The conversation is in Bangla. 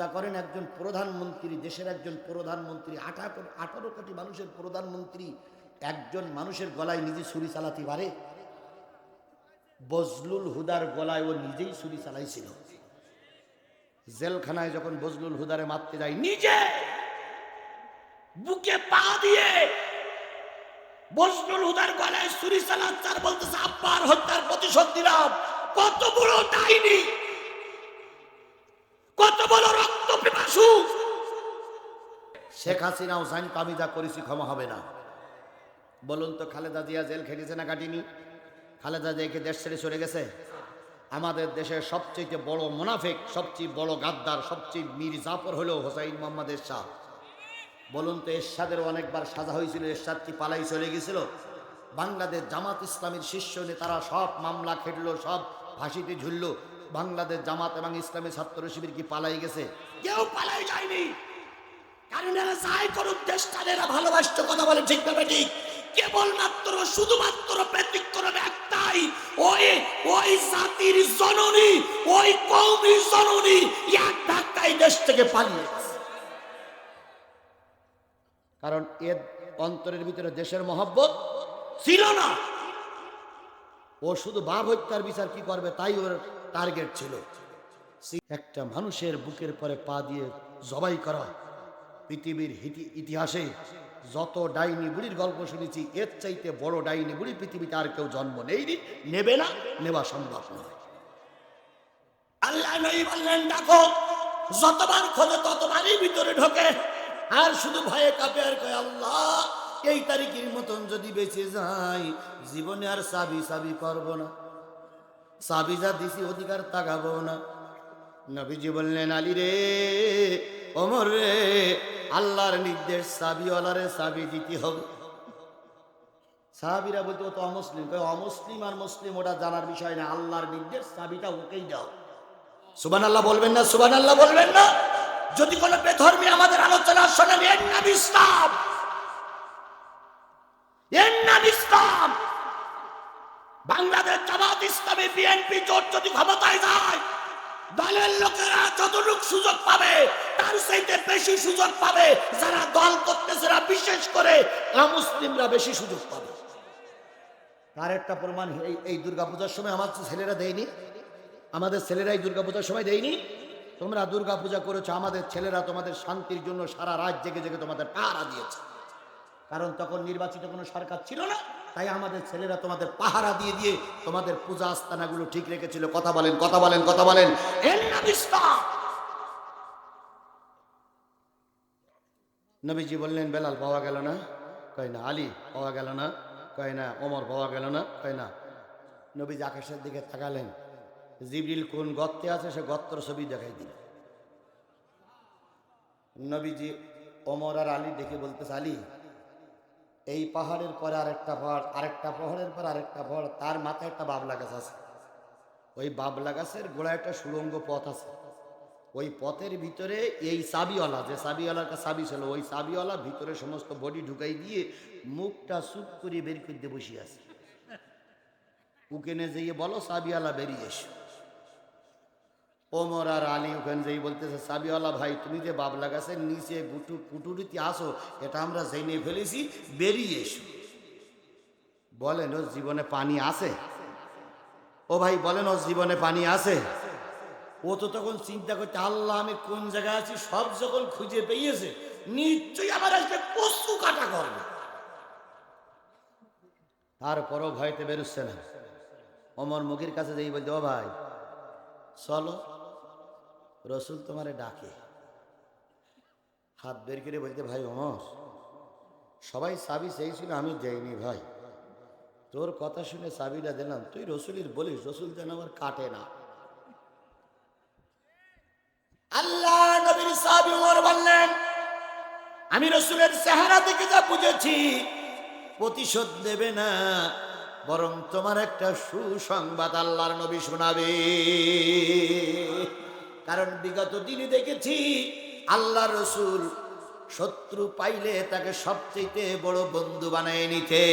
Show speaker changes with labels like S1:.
S1: চিন্তা করেন, একজন প্রধানমন্ত্রী, দেশের একজন প্রধানমন্ত্রী আঠারো আঠারো কোটি মানুষের প্রধানমন্ত্রী, একজন মানুষের গলায় নিজে ছুরি চালাতে পারে? বজলুল হুদার গলায় ও নিজেই ছুরি চালাইছিল। জেলখানায় যখন বজলুল হুদারে মারতে যায়, নিজে বুকে পা দিয়ে বজলুল হুদার গলায় ছুরি চালাচ্ছে আর বলতেছে, আব্বার হত্যার প্রতিশোধ দিলাম কত বড় ডাইনি কত বড় রক্ত পিপাসু শেখ হাসিনাও জানতো আমি যা করেছি, ক্ষমা হবে না। বলুন তো, খালেদা জিয়া জেল খেটেছে না কাটিনি খালেদা জিয়াকে দেশ ছেড়ে চলে গেছে? আমাদের দেশের সবচেয়ে বড় মোনাফেক, সবচেয়ে বড় গাদ্দার, সবচেয়ে মীর জাফর হলো হোসাইন মোহাম্মদ এরশাদ। বলুন তো, এরশাদের অনেকবার সাজা হয়েছিল, এরশাদ কি পালাই চলে গেছিল? বাংলাদেশ জামাত ইসলামের শীর্ষ নেতারা সব মামলা খেটলো, সব ফাঁসিতে ঝুললো। বাংলাদেশ জামাত এবং ইসলামী ছাত্র শিবির কি পালাই গেছে? কেউ পালাই যায়নি। কারণ এরা অন্তরের ভিতরে দেশের মহব্বত ছিল না। ও শুধু বাপ হত্যার বিচার কি করবে, তাই ওর টার্গেট ছিল। একটা মানুষের বুকের পরে পা দিয়ে জবাই করা। পৃথিবীর ইতিহাসে যত ডাইনি বুড়ির গল্প শুনেছি, এর চাইতে বড় ডাইনি বুড়ি পৃথিবীতে আর কেউ জন্ম নেইনি নেবে না, নেওয়া সম্ভব নয়। আল্লাহ নই বললেন, দেখো, যতবার খোঁজে ততবারই ভিতরে ঢোকে। আর শুধু ভয়ে কাঁপে আর কয়, আল্লাহ, এই তারিখের মতন যদি বেঁচে যাই, জীবনে আর সাবি সাবি করব না। সাবি যা দিছি অধিকার তাকাবো না। নবীজি বললেন, আলী রে ওমর রে, আল্লাহর নির্দেশ, সাবিওয়ালারে সাবি দিতে হবে। সাহাবিরা বলতে, ও তো অমুসলিম। অমুসলিম আর মুসলিম, ওটা জানার বিষয় না। আল্লাহর নির্দেশ, সাবিটা ওকেই দাও। সুবান আল্লাহ বলবেন না সুবান আল্লাহ বলবেন না। যদি কোনো বেধর্মী আমাদের আলোচনা শোনেন এর নাম ইসলাম। এর নাম ইসলাম। বাংলাদেশ জামাত ইসলামী, বিএনপি জোট যদি ক্ষমতায় যায়, দলের লোকেরা যতটুকু সুযোগ পাবে তার চাইতে বেশি সুযোগ পাবে যারা দল করতেছে বিশেষ করে মুসলিমরা বেশি সুযোগ পাবে। তার একটা প্রমাণ এই এই দুর্গাপূজার সময় আমার ছেলেরা দেয়নি। আমাদের ছেলেরাই দুর্গাপূজার সময় দেয়নি। তোমরা দুর্গাপূজা করেছ আমাদের ছেলেরা তোমাদের শান্তির জন্য সারা রাত জেগে জেগে তোমাদের পাহারা দিয়েছে। কারণ তখন নির্বাচিত কোনো সরকার ছিল না তাই আমাদের ছেলেরা তোমাদের পাহারা দিয়ে দিয়ে তোমাদের পূজা আস্তানাগুলো ঠিক রেখেছিল। কথা বলেন কথা বলেন কথা বলেন এর নাম ইসলাম। নবীজি বললেন, বেলাল পাওয়া গেল না? কয় না, আলী পাওয়া গেল না? কয় না, ওমর পাওয়া গেল না? কয় না। নবীজি আকাশের দিকে তাকালেন। জিবরিল কোন গর্তে আছে, সে গর্তর ছবি দেখাই দিল। নবীজি ওমর আর আলী দেখে বলতেছে, আলী, এই পাহাড়ের পরে আরেকটা পাহাড়, আরেকটা পাহাড়ের পর আরেকটা পাহাড়, তার মাথায় একটা বাবলা গাছ আছে। ওই বাবলা গাছের গোড়ায় একটা সুড়ঙ্গ পথ আছে। ওই পথের ভিতরে এই সাবিওয়ালা, যে চাবিওয়ালার কাছে চাবি ছিল, ওই চাবিওয়ালা ভিতরে সমস্ত বডি ঢুকাই দিয়ে মুখটা চুপ করে বের করতে বসে আছে। উকেনে যেয়ে বলো, সাবিওয়ালা বেরিয়ে এসো। ওমর আর আলী ওখানে যেই বলতেছে, সাবিওয়ালা ভাই, তুমি যে বাবলা গাছের নিচে গুটু, কুটুরিতে আসো, এটা আমরা জেনে ফেলেছি, বেরিয়ে এসো। বলেন, ওর জীবনে পানি আছে? ও ভাই, বলেন, ওর জীবনে পানি আছে? ও তো তখন চিন্তা করতে, আল্লাহ, আমি কোন জায়গায় আছি? সব যখন খুঁজে পেয়েছে, নিশ্চয়ই আমার আসবে পশু কাটা করবে তারপরও ভয়তে বেরোচ্ছে না। অমর মুখের কাছে যেই বলতে, ও ভাই, চলো, রসুল তোমারে ডাকে। হাত বের করে বলতে, ভাই অমর সবাই চাবি চেয়েছিল আমি দেইনি ভাই। তোর কথা শুনে চাবিটা দিলাম তুই রসুলের বলিস, রসুল যেন আমার কাটে না। আমি রসুলের চেহারা থেকে যা বুঝেছি, প্রতিশোধ দেবে না, বরং তোমার একটা সুসংবাদ আল্লাহর নবী শোনাবে। কারণ বিগত দিনে দেখেছি, আল্লাহ রসুল শত্রু পাইলে তাকে সবচেয়ে বড় বন্ধু বানায় নিতে।